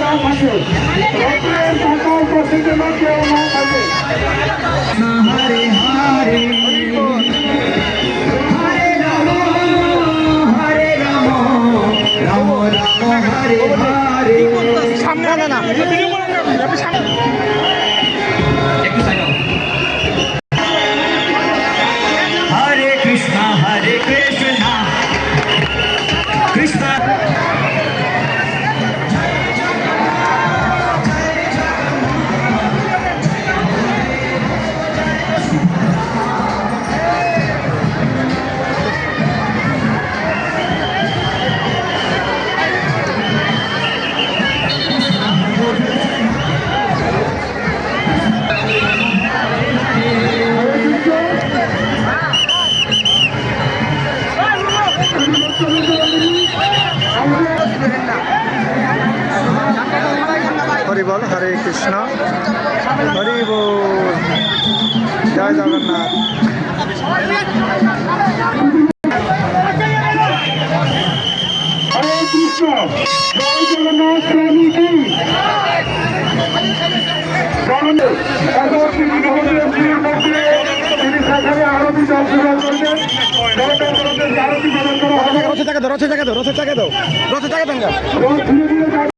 না থাকে সকল পছন্দের কেউ না। থাকে হরে হরে হরে রাম হরে রাম রাম রাম হরে হরে সামনে না একটু হরি বল, হরে কৃষ্ণ। হরি বল। জয় জগন্নাথ। হরে কৃষ্ণ। জয় জগন্নাথ স্বামী কি তিনি সেখানে আরতি দর্শন করবেন চাকা দাও রথের চাকা দাও রথের চাকা দাও রথের চাকা দাও।